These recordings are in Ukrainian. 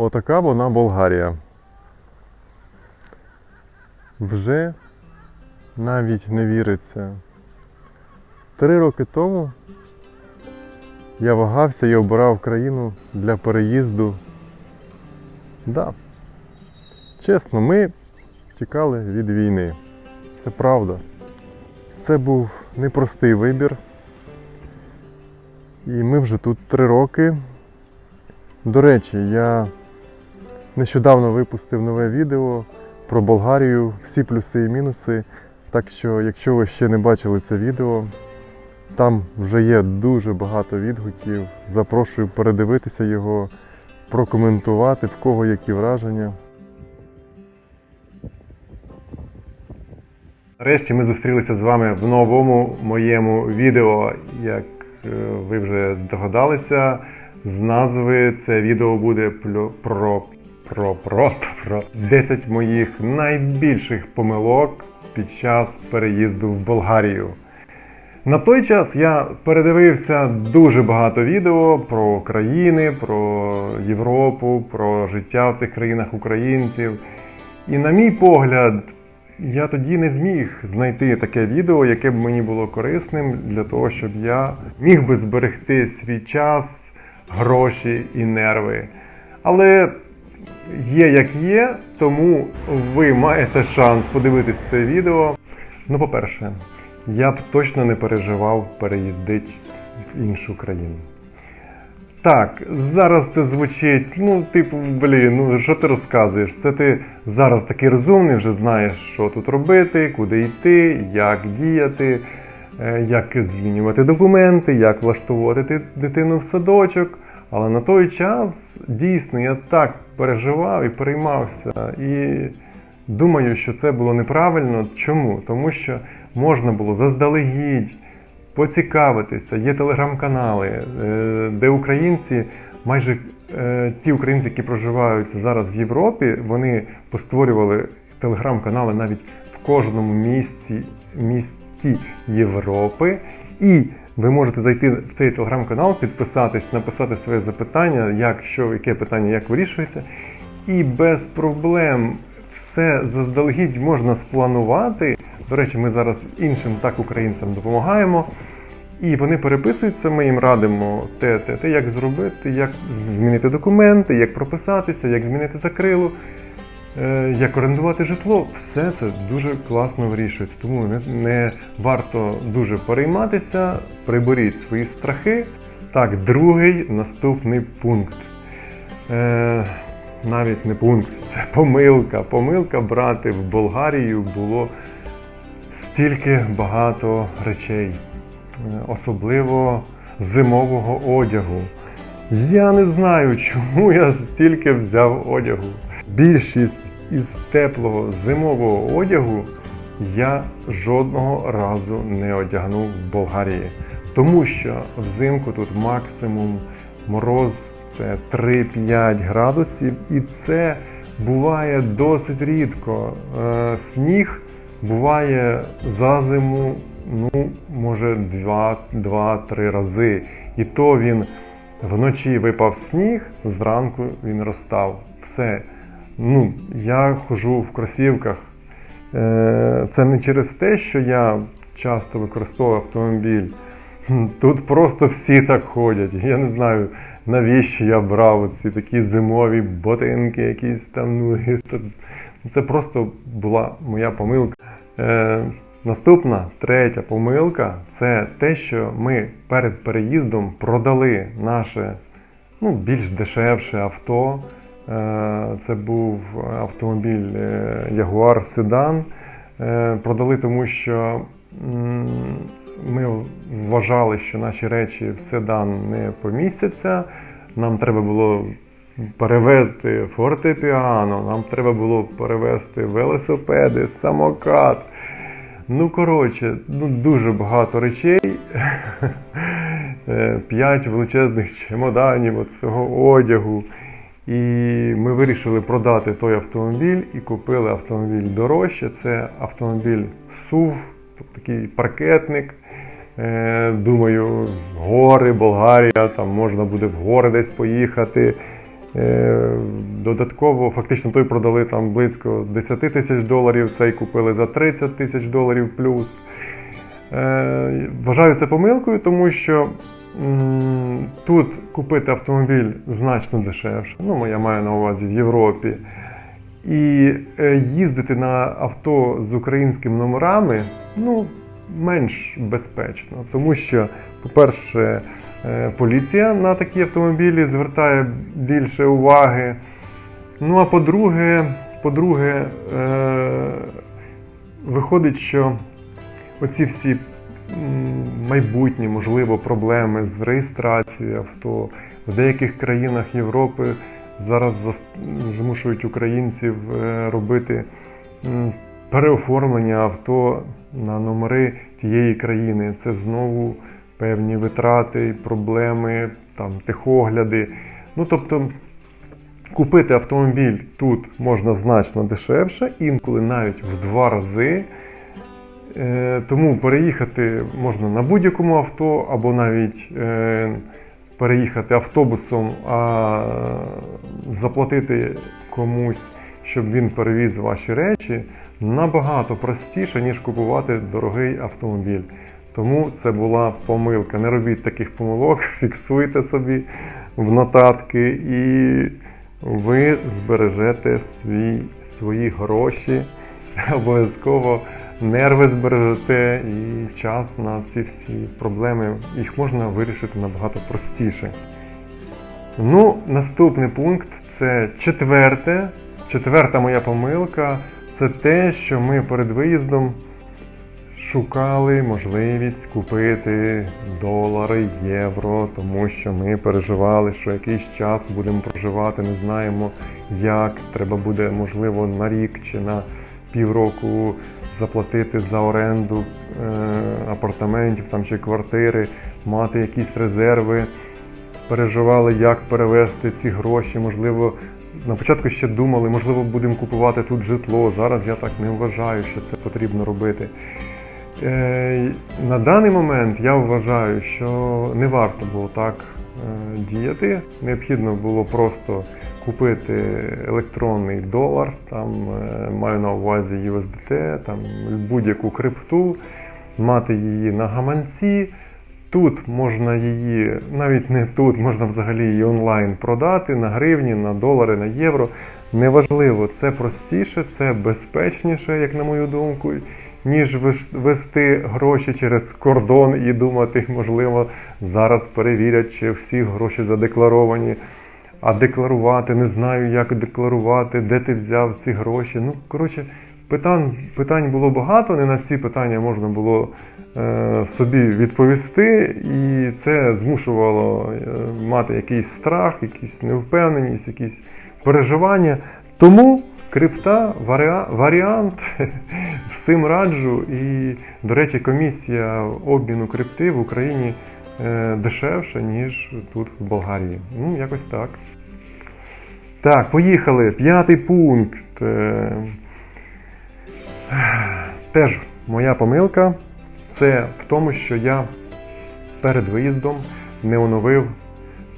Отака вона Болгарія. Вже навіть не віриться. Три роки тому я вагався і обирав країну для переїзду. Да. Чесно, ми тікали від війни. Це правда. Це був непростий вибір. І ми вже тут три роки. До речі, я нещодавно випустив нове відео про Болгарію, всі плюси і мінуси. Так що, якщо ви ще не бачили це відео, там вже є дуже багато відгуків. Запрошую передивитися його, прокоментувати, в кого які враження. Нарешті ми зустрілися з вами в новому моєму відео. Як е, ви вже здогадалися, з назви це відео буде про, про, про, про 10 моїх найбільших помилок під час переїзду в Болгарію. На той час я передивився дуже багато відео про країни, про Європу, про життя в цих країнах українців. І на мій погляд, я тоді не зміг знайти таке відео, яке б мені було корисним для того, щоб я міг би зберегти свій час, гроші і нерви. Але є як є, тому ви маєте шанс подивитись це відео. Ну, по-перше, я б точно не переживав переїздити в іншу країну. Так, зараз це звучить, ну, типу, блін, ну що ти розказуєш? Це ти зараз такий розумний, вже знаєш, що тут робити, куди йти, як діяти, е, як змінювати документи, як влаштовувати дитину в садочок. Але на той час дійсно я так переживав і переймався. І думаю, що це було неправильно. Чому? Тому що можна було заздалегідь поцікавитися. Є телеграм-канали, е, де українці, майже е, ті українці, які проживають зараз в Європі, вони постворювали телеграм-канали навіть в кожному місці, місті Європи. І ви можете зайти в цей телеграм-канал, підписатись, написати своє запитання, як що, яке питання, як вирішується. І без проблем все заздалегідь можна спланувати. До речі, ми зараз іншим так українцям допомагаємо. І вони переписуються, ми їм радимо те, те, те, як зробити, як змінити документи, як прописатися, як змінити закрилу, як орендувати житло. Все це дуже класно вирішується. Тому не, не варто дуже перейматися, приберіть свої страхи. Так, другий наступний пункт. Е, навіть не пункт, це помилка. Помилка брати в Болгарію було стільки багато речей, е, особливо зимового одягу. Я не знаю, чому я стільки взяв одягу. Більшість із теплого зимового одягу я жодного разу не одягнув в Болгарії, тому що взимку тут максимум мороз це 3-5 градусів, і це буває досить рідко. Е, Сніг буває за зиму, ну, може, 2-3 рази. І то він вночі випав сніг, зранку він розстав. Все. Ну, я хожу в кросівках. Е, Це не через те, що я часто використовую автомобіль. Тут просто всі так ходять. Я не знаю, навіщо я брав ці такі зимові ботинки, якісь там. Ну, це просто була моя помилка. Е, наступна третя помилка це те, що ми перед переїздом продали наше ну, більш дешевше авто. Е, Це був автомобіль е, Jaguar Sedan. Е, Продали тому, що ми вважали, що наші речі в седан не помістяться. Нам треба було перевезти фортепіано, нам треба було перевезти велосипеди, самокат. Ну, коротше, ну, дуже багато речей. Е, П'ять величезних чемоданів цього одягу. І ми вирішили продати той автомобіль і купили автомобіль дорожче. Це автомобіль SUV, тобто такий паркетник. Е, Думаю, гори, Болгарія, там можна буде в гори десь поїхати. Е, Додатково, фактично, той продали там близько 10 тисяч доларів, цей купили за 30 тисяч доларів плюс. Е, Вважаю це помилкою, тому що тут купити автомобіль значно дешевше. Ну, я маю на увазі в Європі. І е, їздити на авто з українськими номерами ну, менш безпечно, тому що, по-перше, е, поліція на такі автомобілі звертає більше уваги. Ну а по-друге, по-друге, е, виходить, що оці всі майбутні, можливо, проблеми з реєстрацією авто в деяких країнах Європи зараз змушують українців е, робити переоформлення авто на номери тієї країни. Це знову певні витрати, проблеми, там, техогляди. Ну, тобто, купити автомобіль тут можна значно дешевше, інколи навіть в два рази. Е, Тому переїхати можна на будь-якому авто, або навіть е, переїхати автобусом, а заплатити комусь, щоб він перевіз ваші речі, набагато простіше, ніж купувати дорогий автомобіль. Тому це була помилка. Не робіть таких помилок, фіксуйте собі в нотатки і ви збережете свій, свої гроші. Обов'язково нерви збережете і час на ці всі проблеми. Їх можна вирішити набагато простіше. Ну, наступний пункт це четверте. Четверта моя помилка це те, що ми перед виїздом шукали можливість купити долари, євро, тому що ми переживали, що якийсь час будемо проживати, не знаємо як. Треба буде, можливо, на рік чи на півроку заплатити за оренду е, апартаментів там, чи квартири, мати якісь резерви. Переживали, як перевести ці гроші. Можливо, на початку ще думали, можливо, будемо купувати тут житло. Зараз я так не вважаю, що це потрібно робити. Е, на даний момент я вважаю, що не варто було так діяти. Необхідно було просто купити електронний долар, там е, маю на увазі USDT, там будь-яку крипту, мати її на гаманці. Тут можна її, навіть не тут, можна взагалі її онлайн продати на гривні, на долари, на євро. Неважливо, це простіше, це безпечніше, як на мою думку, ніж вести гроші через кордон і думати, можливо, зараз перевірять, чи всі гроші задекларовані. А декларувати, не знаю, як декларувати, де ти взяв ці гроші. Ну, коротше, питань, питань було багато, не на всі питання можна було е, собі відповісти, і це змушувало е, мати якийсь страх, якийсь невпевненість, якісь переживання. Тому крипта варіа- варіант всім раджу. І, до речі, комісія обміну крипти в Україні е, дешевша, ніж тут в Болгарії. Ну, якось так. Так, поїхали. П'ятий пункт. Е, Теж моя помилка. Це в тому, що я перед виїздом не оновив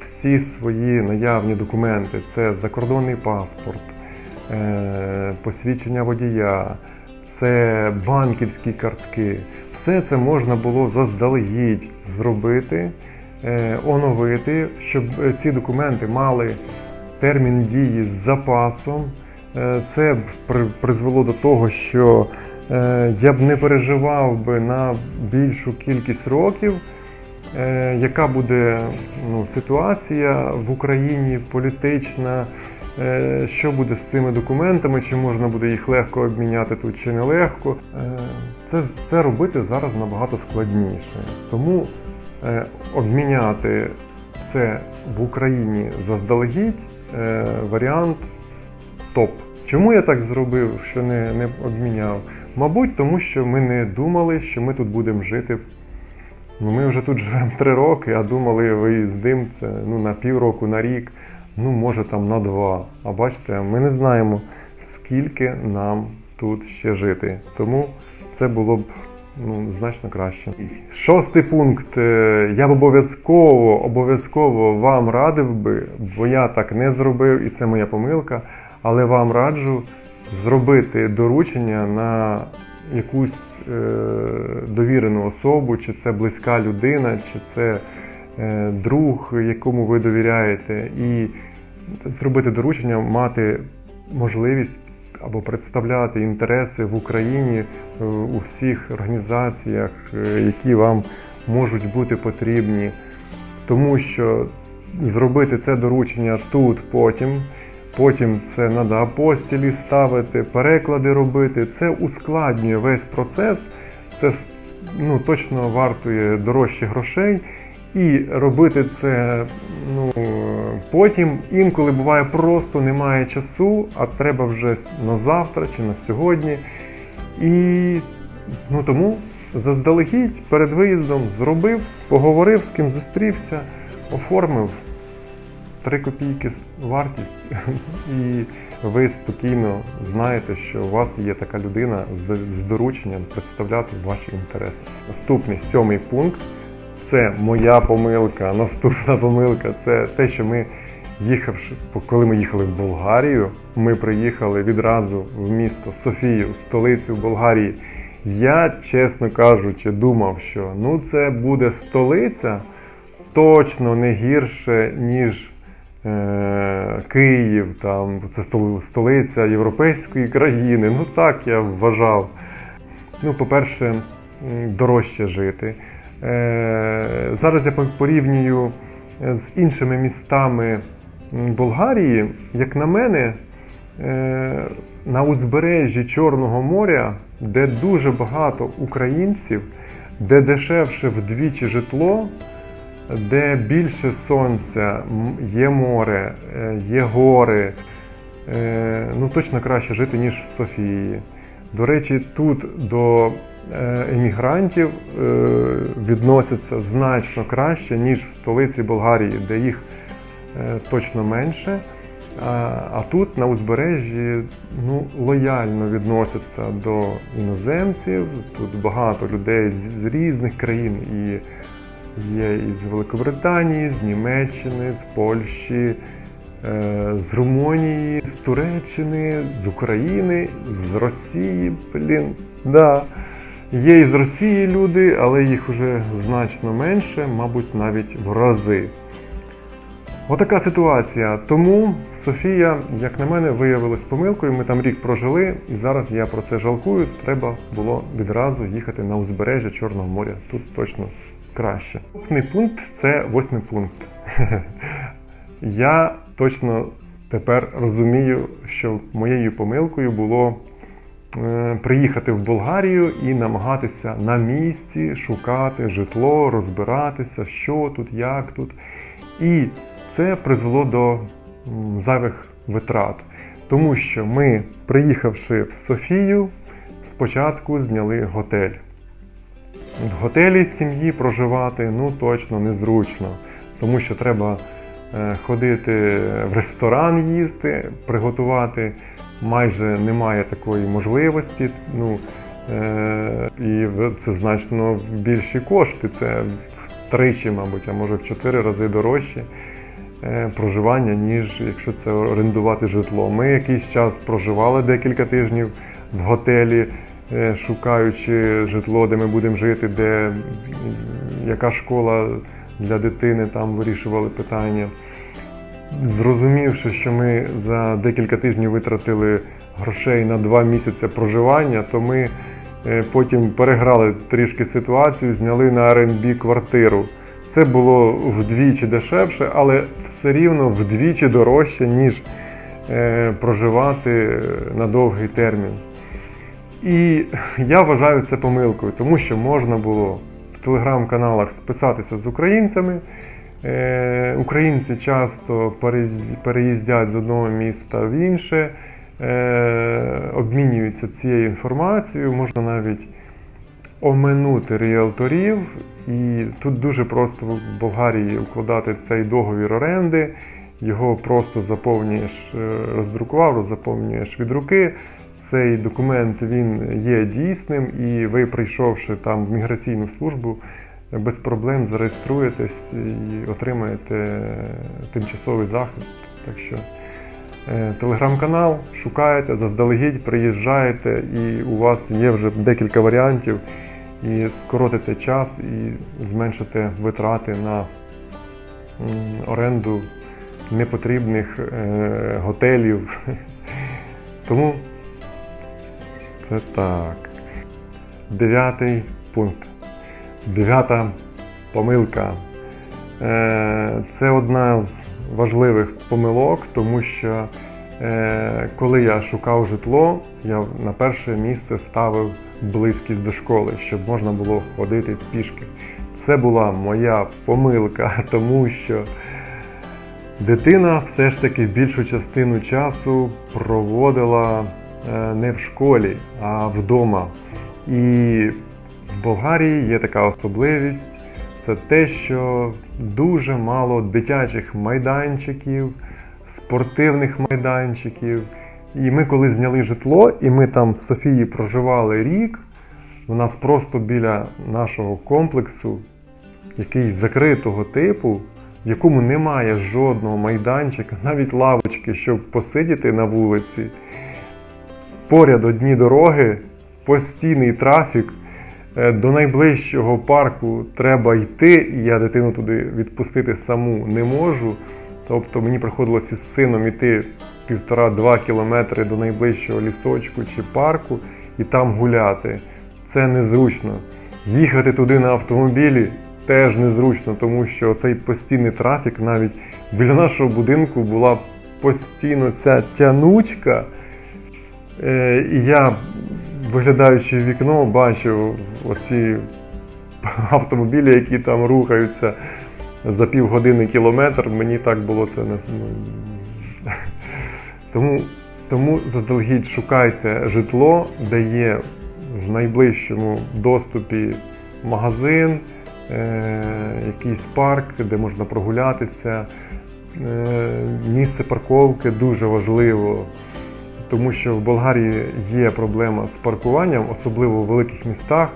всі свої наявні документи. Це закордонний паспорт, е, посвідчення водія, це банківські картки. Все це можна було заздалегідь зробити, е, оновити, щоб е, ці документи мали термін дії з запасом. Е, Це б при- призвело до того, що я б не переживав би на більшу кількість років, яка буде ну, ситуація в Україні політична, що буде з цими документами, чи можна буде їх легко обміняти тут, чи нелегко. Е, Це, це робити зараз набагато складніше. Тому е, обміняти це в Україні заздалегідь е, варіант топ. Чому я так зробив, що не, не обміняв? Мабуть, тому що ми не думали, що ми тут будемо жити. Ну, ми вже тут живемо три роки, а думали, виїздим це ну, на півроку, на рік, ну може там на два. А бачите, ми не знаємо, скільки нам тут ще жити. Тому це було б ну, значно краще. Шостий пункт. Е, Я б обов'язково, обов'язково вам радив би, бо я так не зробив, і це моя помилка, але вам раджу зробити доручення на якусь е, довірену особу, чи це близька людина, чи це друг, якому ви довіряєте, і зробити доручення, мати можливість або представляти інтереси в Україні е, у всіх організаціях, е, які вам можуть бути потрібні. Тому що зробити це доручення тут, потім, потім це треба апостілі ставити, переклади робити. Це ускладнює весь процес. Це ну, точно вартує дорожче грошей. І робити це ну, потім інколи буває просто немає часу, а треба вже на завтра чи на сьогодні. І ну, тому заздалегідь перед виїздом зробив, поговорив з ким зустрівся, оформив 3 копійки вартість, і ви спокійно знаєте, що у вас є така людина з дорученням представляти ваші інтереси. Наступний сьомий пункт це моя помилка. Наступна помилка це те, що ми їхавши, коли ми їхали в Болгарію, ми приїхали відразу в місто Софію, столицю Болгарії. Я, чесно кажучи, думав, що ну це буде столиця точно не гірше, ніж е, Київ, там це стол- столиця європейської країни. Ну так я вважав. Ну, по-перше, дорожче жити. Е, Зараз я порівнюю е, з іншими містами Болгарії. Як на мене, е, на узбережжі Чорного моря, де дуже багато українців, де дешевше вдвічі житло, де більше сонця, є море, є гори. Ну, точно краще жити, ніж в Софії. До речі, тут до емігрантів е, відносяться значно краще, ніж в столиці Болгарії, де їх е, точно менше. А, тут на узбережжі ну, лояльно відносяться до іноземців. Тут багато людей з, з різних країн. І є із Великобританії, з Німеччини, з Польщі, е, з Румунії, з Туреччини, з України, з Росії. Блін, да. Є із Росії люди, але їх вже значно менше, мабуть, навіть в рази. Отака ситуація. Тому Софія, як на мене, виявилась помилкою. Ми там рік прожили, і зараз я про це жалкую. Треба було відразу їхати на узбережжя Чорного моря. Тут точно краще. Наступний пункт це восьмий пункт. Я точно тепер розумію, що моєю помилкою було приїхати в Болгарію і намагатися на місці шукати житло, розбиратися, що тут, як тут. І це призвело до зайвих витрат, тому що ми, приїхавши в Софію, спочатку зняли готель. В готелі сім'ї проживати ну точно незручно, тому що треба е, ходити в ресторан їсти, приготувати майже немає такої можливості. Ну, е, і це значно більші кошти. Це втричі, мабуть, а може в чотири рази дорожче е, проживання, ніж якщо це орендувати житло. Ми якийсь час проживали декілька тижнів в готелі, е, шукаючи житло, де ми будемо жити, де яка школа для дитини, там вирішували питання. Зрозумівши, що ми за декілька тижнів витратили грошей на два місяці проживання, то ми е, потім переграли трішки ситуацію, зняли на Airbnb квартиру. Це було вдвічі дешевше, але все рівно вдвічі дорожче, ніж е, проживати на довгий термін. І я вважаю це помилкою, тому що можна було в телеграм-каналах списатися з українцями. Е, Українці часто переїздять з одного міста в інше, е, обмінюються цією інформацією, можна навіть оминути ріелторів. І тут дуже просто в Болгарії укладати цей договір оренди. Його просто заповнюєш, е, роздрукував, заповнюєш від руки, цей документ він є дійсним, і ви, прийшовши там в міграційну службу, без проблем зареєструєтесь і отримаєте тимчасовий захист. Так що е, телеграм-канал, шукаєте, заздалегідь, приїжджаєте, і у вас є вже декілька варіантів, і скоротите час і зменшите витрати на оренду непотрібних е, готелів. Тому це так. Дев'ятий пункт. Дев'ята помилка. Е, Це одна з важливих помилок, тому що е, коли я шукав житло, я на перше місце ставив близькість до школи, щоб можна було ходити пішки. Це була моя помилка, тому що дитина все ж таки більшу частину часу проводила е, не в школі, а вдома. І в Болгарії є така особливість це те, що дуже мало дитячих майданчиків, спортивних майданчиків. І ми, коли зняли житло, і ми там в Софії проживали рік, у нас просто біля нашого комплексу, який закритого типу, в якому немає жодного майданчика, навіть лавочки, щоб посидіти на вулиці. Поряд одні дороги, постійний трафік. Е, До найближчого парку треба йти, і я дитину туди відпустити саму не можу. Тобто мені приходилося із сином іти півтора-два кілометри до найближчого лісочку чи парку і там гуляти. Це незручно. Їхати туди на автомобілі теж незручно, тому що цей постійний трафік навіть біля нашого будинку була постійно ця тянучка. Е, І я, виглядаючи в вікно, бачив оці автомобілі, які там рухаються за півгодини кілометр. Мені так було це не. ну, Тому, тому заздалегідь шукайте житло, де є в найближчому доступі магазин, е, якийсь парк, де можна прогулятися. Е, місце парковки дуже важливо тому що в Болгарії є проблема з паркуванням, особливо в великих містах.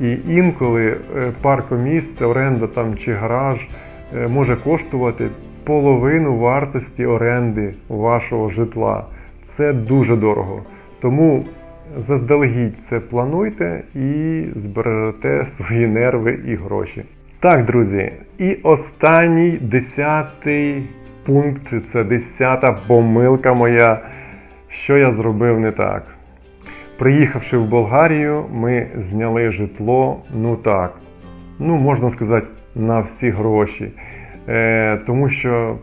І інколи е, паркомісце, оренда там чи гараж е, може коштувати половину вартості оренди вашого житла. Це дуже дорого. Тому заздалегідь це плануйте і збережете свої нерви і гроші. Так, друзі, і останній десятий пункт це десята помилка моя. Що я зробив не так? Приїхавши в Болгарію, ми зняли житло, ну так, ну можна сказати, на всі гроші. Е, тому що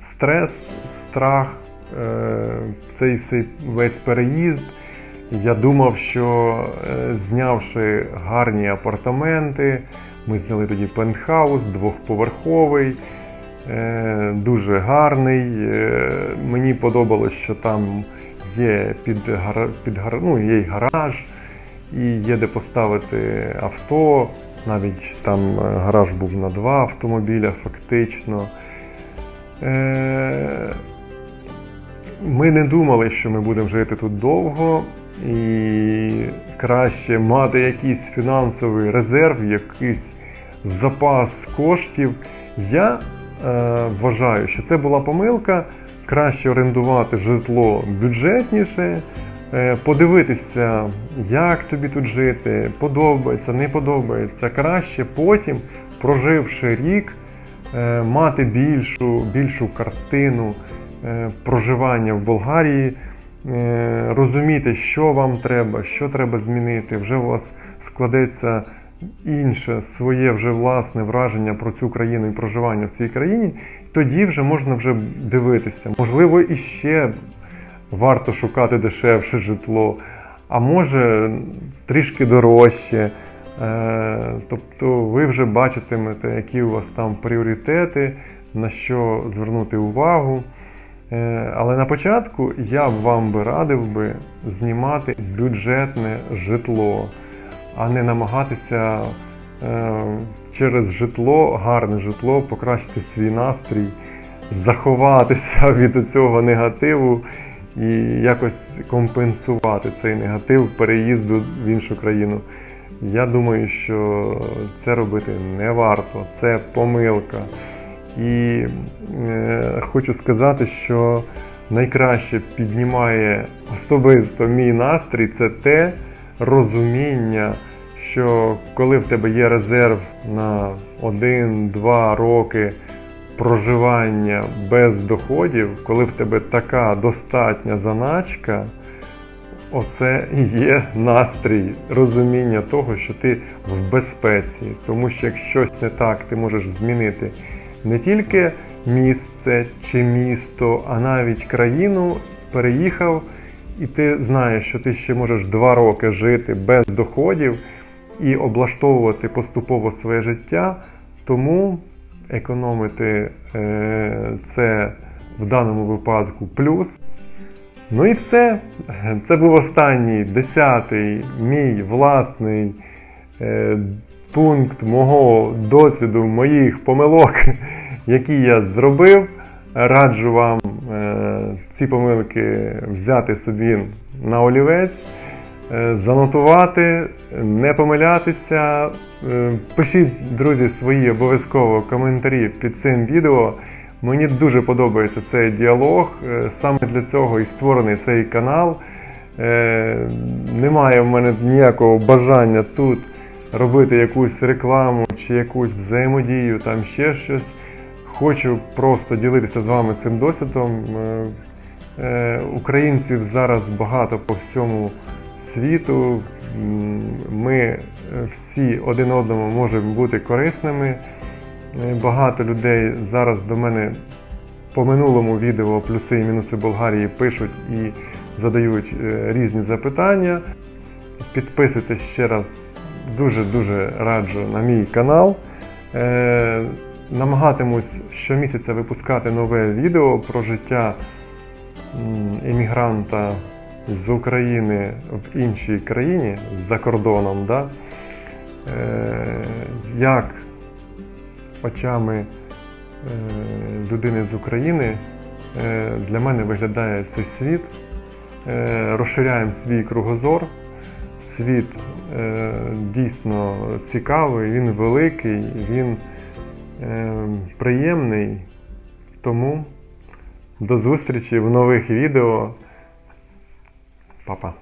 стрес, страх, е, цей всей весь переїзд. Я думав, що е, знявши гарні апартаменти, ми зняли тоді пентхаус, двохповерховий. Е, дуже гарний. Е, Мені подобалось, що там є під, під ну, є гараж, і є де поставити авто. Навіть там е, гараж був на два автомобіля, фактично. Ми не думали, що ми будемо жити тут довго, і краще мати якийсь фінансовий резерв, якийсь запас коштів. Я вважаю, що це була помилка. Краще орендувати житло бюджетніше, е, подивитися, як тобі тут жити, подобається, не подобається. Краще потім, проживши рік, е, мати більшу, більшу картину е, проживання в Болгарії, е, розуміти, що вам треба, що треба змінити. Вже у вас складеться інше своє вже власне враження про цю країну і проживання в цій країні, тоді вже можна вже дивитися. Можливо, іще варто шукати дешевше житло, а може трішки дорожче. Е, Тобто ви вже бачитимете, які у вас там пріоритети, на що звернути увагу. Е, Але на початку я б вам би радив би знімати бюджетне житло, а не намагатися е, через житло, гарне житло, покращити свій настрій, заховатися від цього негативу і якось компенсувати цей негатив переїзду в іншу країну. Я думаю, що це робити не варто, це помилка. І е, хочу сказати, що найкраще піднімає особисто мій настрій це те розуміння, що коли в тебе є резерв на 1-2 роки проживання без доходів, коли в тебе така достатня заначка, оце є настрій, розуміння того, що ти в безпеці. Тому що як щось не так, ти можеш змінити не тільки місце чи місто, а навіть країну переїхав, і ти знаєш, що ти ще можеш два роки жити без доходів і облаштовувати поступово своє життя. Тому економити е, це в даному випадку плюс. Ну і все. Це був останній десятий мій власний е, пункт мого досвіду, моїх помилок, які я зробив. Раджу вам е, ці помилки взяти собі на олівець, е, занотувати, не помилятися. Е, Пишіть, друзі, свої обов'язково коментарі під цим відео. Мені дуже подобається цей діалог. Саме для цього і створений цей канал. Немає в мене ніякого бажання тут робити якусь рекламу чи якусь взаємодію, там ще щось. Хочу просто ділитися з вами цим досвідом. Е, е, Українців зараз багато по всьому світу. Ми е, всі один одному можемо бути корисними. Багато людей зараз до мене по минулому відео плюси і мінуси Болгарії пишуть і задають різні запитання. Підписуйтесь ще раз, дуже-дуже раджу на мій канал. Намагатимусь щомісяця випускати нове відео про життя м, емігранта з України в іншій країні за кордоном. Да? Е, як очами е, людини з України е, для мене виглядає цей світ. Розширяємо свій кругозор. Світ дійсно цікавий, він великий, він приємний. Тому до зустрічі в нових відео. Па-па.